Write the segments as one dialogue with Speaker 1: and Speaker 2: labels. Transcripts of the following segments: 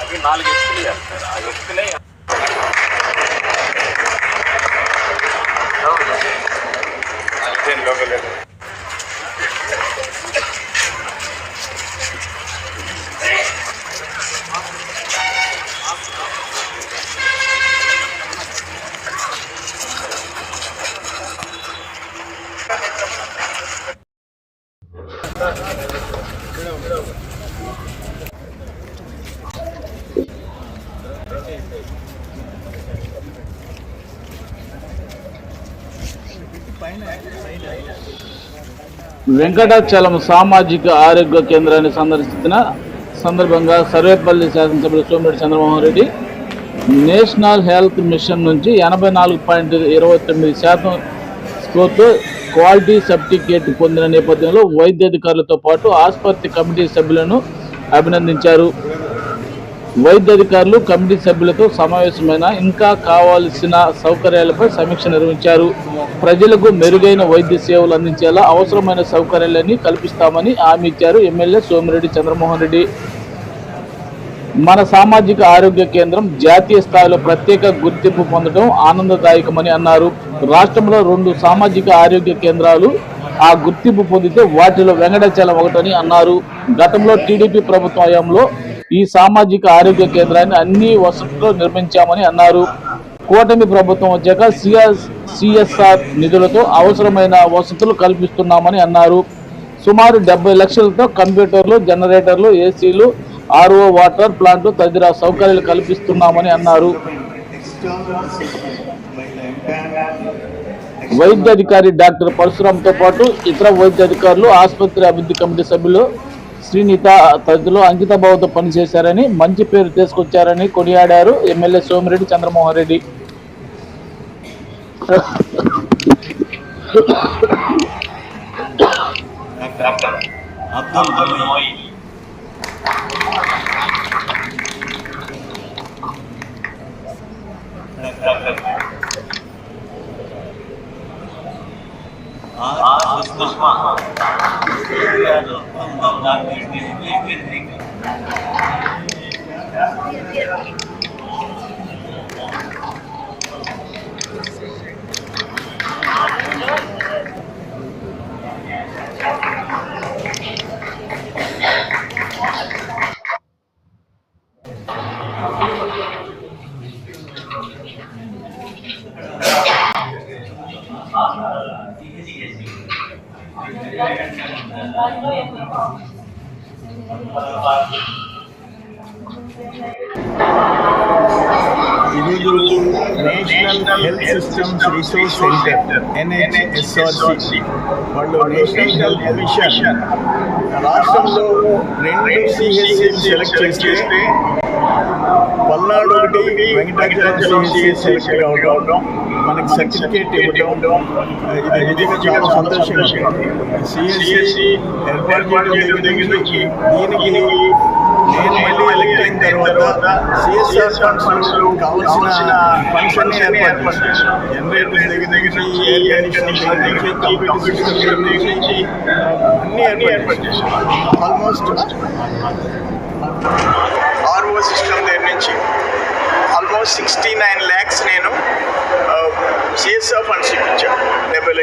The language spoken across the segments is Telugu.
Speaker 1: అవి నాలుగు ఎత్తులు చేస్తారు ఆ ఎత్తులే
Speaker 2: లోపల
Speaker 3: వెంకటాచలం సామాజిక ఆరోగ్య కేంద్రాన్ని సందర్శించిన సందర్భంగా సర్వేపల్లి శాసనసభ్యులు Somireddy Chandramohan Reddy national health mission నుంచి ఎనభై నాలుగు పాయింట్ ఇరవై తొమ్మిది శాతం స్కోర్తో క్వాలిటీ సర్టిఫికేట్ పొందిన నేపథ్యంలో వైద్యాధికారులతో పాటు ఆసుపత్రి కమిటీ సభ్యులను అభినందించారు. వైద్యాధికారులు కమిటీ సభ్యులతో సమావేశమైన ఇంకా కావాల్సిన సౌకర్యాలపై సమీక్ష నిర్వహించారు. ప్రజలకు మెరుగైన వైద్య సేవలు అందించేలా అవసరమైన సౌకర్యాలన్నీ కల్పిస్తామని హామీ ఇచ్చారు ఎమ్మెల్యే సోమిరెడ్డి చంద్రమోహన్ రెడ్డి. మన సామాజిక ఆరోగ్య కేంద్రం జాతీయ స్థాయిలో ప్రత్యేక గుర్తింపు పొందడం ఆనందదాయకమని అన్నారు. రాష్ట్రంలో రెండు సామాజిక ఆరోగ్య కేంద్రాలు ఆ గుర్తింపు పొందితే వాటిలో వెంకటాచలం ఒకటని అన్నారు. గతంలో టీడీపీ ప్రభుత్వ హయాంలో ఈ సామాజిక ఆరోగ్య కేంద్రాన్ని అన్ని వసతులు నిర్మించామని అన్నారు. కూటమి ప్రభుత్వం వచ్చాక సిఎస్ సిఎస్ఆర్ నిధులతో అవసరమైన వసతులు కల్పిస్తున్నామని అన్నారు. సుమారు డెబ్బై లక్షలతో కంప్యూటర్లు జనరేటర్లు ఏసీలు ఆర్ఓ వాటర్ ప్లాంట్లు తదితర సౌకర్యాలు కల్పిస్తున్నామని అన్నారు. వైద్యాధికారి డాక్టర్ పరశురామ్తో పాటు ఇతర వైద్యాధికారులు ఆసుపత్రి అభివృద్ధి కమిటీ సభ్యులు శ్రీనిత తదితరులు అంకిత భావంతో పనిచేశారని మంచి పేరు తీసుకొచ్చారని కొనియాడారు ఎమ్మెల్యే సోమిరెడ్డి చంద్రమోహన్ రెడ్డి.
Speaker 1: అబ్దుల్ మోయి आज
Speaker 4: ఇది national health systems resource centre NHSRC వాళ్ళు నేషనల్ హెల్త్ మిషన్ రాష్ట్రంలో రెండు సిహెచ్సి సెలెక్ట్ చేస్తే పల్నాడు ఒకటి వెంకటాచలం సిహెచ్సి సెలెక్ట్ కావడం మనకి సర్టిఫికేట్ ఇవ్వడం ఇది చాలా సంతోషంగా సిఎస్సి ఏర్పాటు చేయడం దగ్గర నుంచి దీనికి తర్వాత సిఎస్ఆర్ ఫండ్స్ కావాల్సిన ఫండ్స్ అన్ని ఏర్పాటు చేశాను జనరేటర్ దగ్గర దగ్గర నుంచి ఎయిర్ దగ్గర నుంచి కంప్యూటర్ సిస్టమ్ దగ్గర నుంచి అన్ని ఏర్పాటు చేశాను ఆల్మోస్ట్ ఆర్ఓ సిస్టమ్ దగ్గర నుంచి ఆల్మోస్ట్ సిక్స్టీ నైన్ ల్యాక్స్ నేను సిఎస్ఆర్ ఫండ్స్ ఇప్పించాం డెబ్బై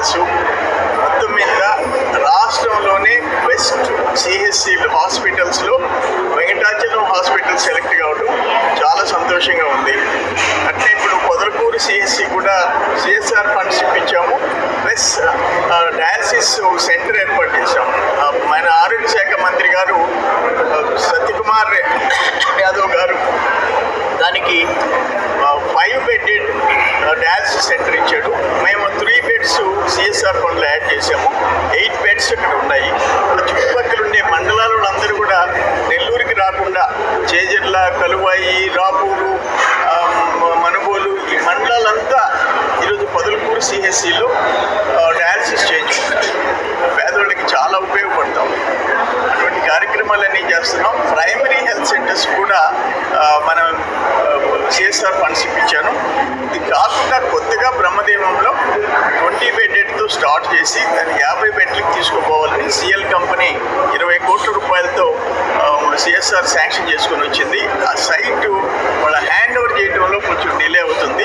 Speaker 4: హాస్పిటల్స్ మొత్తం మీద రాష్ట్రంలోనే బెస్ట్ సిహెచ్సి హాస్పిటల్స్లో వెంకటాచలం హాస్పిటల్ సెలెక్ట్ కావడం చాలా సంతోషంగా ఉంది. అట్లే ఇప్పుడు పొదలకూరు సిహెచ్సి కూడా సిఎస్ఆర్ ఫండ్స్ ఇప్పించాము ప్లస్ డయాలసిస్ సెంటర్ ఏర్పాటు చేశాము. మన ఆరోగ్య శాఖ మంత్రి గారు సత్యకుమార్ ఫండ్లో యాడ్ చేసాము ఎయిట్ బెడ్స్ ఇక్కడ ఉన్నాయి. ఇప్పుడు చుట్టుపక్కల ఉండే మండలాల వాళ్ళందరూ కూడా నెల్లూరుకి రాకుండా చేజర్ల కలువాయి రాపూరు మనుగోలు ఈ మండలాలంతా ఈరోజు పొదలకూరు సిహెచ్సిలో డయాలసిస్ చేయించుకుంటారు పేదవాళ్ళకి చాలా ఉపయోగపడతాం. అటువంటి కార్యక్రమాలన్నీ చేస్తున్నాం. ప్రైమరీ హెల్త్ సెంటర్స్ కూడా మనం సిఎస్ఆర్ ఫండ్స్ ఇప్పించాను. ఇది కాకుండా కొత్తగా బ్రహ్మదేవంలో చేసి దాన్ని యాభై బెడ్లకు తీసుకుపోవాలని సిఎల్ కంపెనీ ఇరవై కోట్ల రూపాయలతో సిఎస్ఆర్ శాంక్షన్ చేసుకొని వచ్చింది. ఆ సైట్ వాళ్ళ హ్యాండ్ ఓవర్ చేయడంలో కొంచెం డిలే అవుతుంది.